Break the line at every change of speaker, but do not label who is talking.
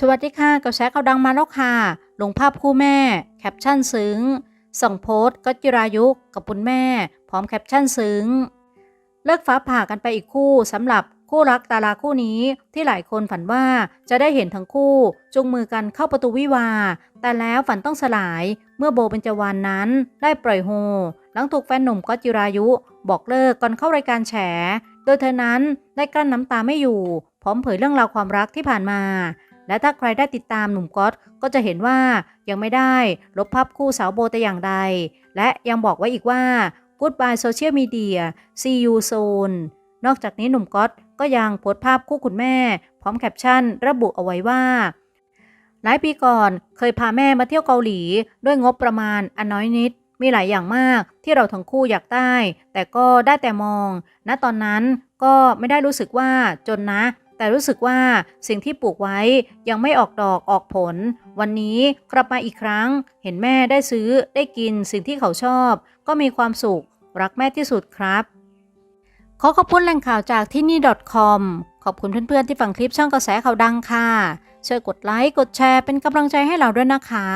สวัสดีค่ะกระแสข่าวดังมาแล้วค่ะ ลงภาพคู่แม่ แคปชั่นซึ้ง ส่งโพสต์ก็จิรายุกับคุณแม่ พร้อมแคปชั่นซึ้ง เลิกฟ้าผ่ากันไปอีกคู่สำหรับคู่รักดาราคู่นี้ที่หลายคนฝันว่าจะได้เห็นทั้งคู่จูงมือกันเข้าประตูวิวา แต่แล้วฝันต้องสลายเมื่อโบเบญจวรรณนั้น ได้ปล่อยโฮ หลังถูกแฟนหนุ่มก็จิรายุ บอกเลิกก่อนเข้ารายการแฉ โดยเธอนั้นได้กลั้นน้ำตาไม่อยู่ พร้อมเผยเรื่องราวความรักที่ผ่านมา และถ้าใครได้ติดตามหนุ่มก๊อตก็จะเห็นว่ายังไม่ได้ลบภาพคู่สาวโบแต่อย่างใด และยังบอกไว้อีกว่า Goodbye Social Media See you soon นอกจากนี้หนุ่มก๊อตก็ยังโพสต์ภาพคู่คุณแม่ พร้อมแคปชั่น ระบุเอาไว้ว่า หลายปีก่อนเคยพาแม่มาเที่ยวเกาหลี ด้วยงบประมาณอันน้อยนิด มีหลายอย่างมากที่เราทั้งคู่อยากได้ แต่ก็ได้แต่มอง ณตอนนั้นก็ไม่ได้รู้สึกว่าจนนะ แต่รู้สึกว่าสิ่งที่ปลูกไว้ยังไม่ออกดอกออกผล วันนี้กลับมาอีกครั้ง เห็นแม่ได้ซื้อได้กินสิ่งที่เขาชอบ ก็มีความสุข รักแม่ที่สุดครับ ขอขอบคุณแหล่งข่าวจากที่นี่ .com ขอบคุณเพื่อนๆที่ฟังคลิปช่องกระแสข่าวดังค่ะช่วยกดไลค์กดแชร์เป็นกำลังใจให้เราด้วยนะคะ